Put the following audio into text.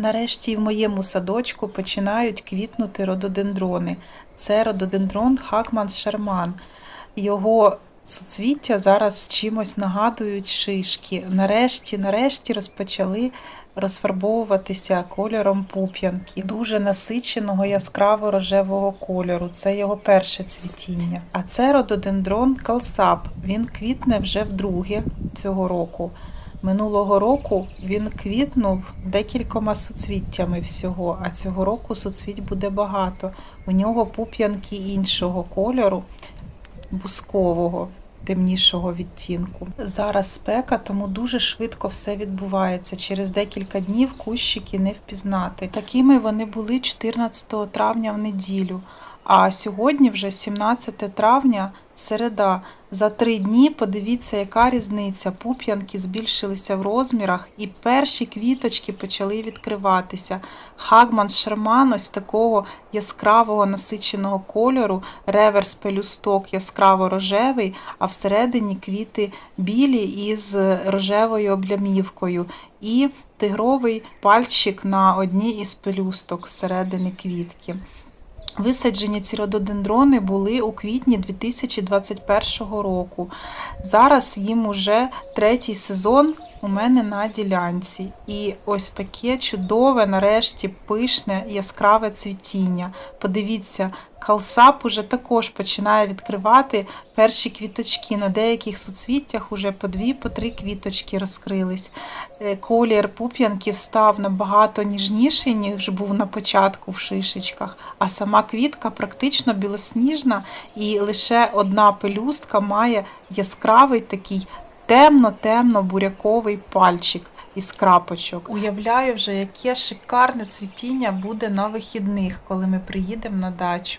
Нарешті в моєму садочку починають квітнути рододендрони. Це рододендрон Хакман Шерман. Його суцвіття зараз чимось нагадують шишки. Нарешті, нарешті розпочали розфарбовуватися кольором пуп'янки, дуже насиченого яскраво рожевого кольору. Це його перше цвітіння. А це рододендрон Калсап. Він квітне вже вдруге цього року. Минулого року він квітнув декількома суцвіттями всього, а цього року суцвіть буде багато. У нього пуп'янки іншого кольору, бускового, темнішого відтінку. Зараз спека, тому дуже швидко все відбувається. Через декілька днів кущики не впізнати. Такими вони були 14 травня в неділю. А сьогодні вже 17 травня, середа. За три дні подивіться, яка різниця. Пуп'янки збільшилися в розмірах, і перші квіточки почали відкриватися. Хагман Шерман ось такого яскравого насиченого кольору, реверс пелюсток яскраво рожевий, а всередині квіти білі із рожевою облямівкою. І тигровий пальчик на одній із пелюсток зсередини квітки. Висаджені ці рододендрони були у квітні 2021 року. Зараз їм уже третій сезон у мене на ділянці. І ось таке чудове, нарешті, пишне, яскраве цвітіння. Подивіться, калсап уже також починає відкривати перші квіточки. На деяких суцвіттях уже по дві, по три квіточки розкрились. Е, Колір пуп'янків став набагато ніжніший, ніж був на початку в шишечках, а сама квітка практично білосніжна, і лише одна пелюстка має яскравий такий темно-темно буряковий пальчик із крапочок. Уявляю вже, яке шикарне цвітіння буде на вихідних, коли ми приїдемо на дачу.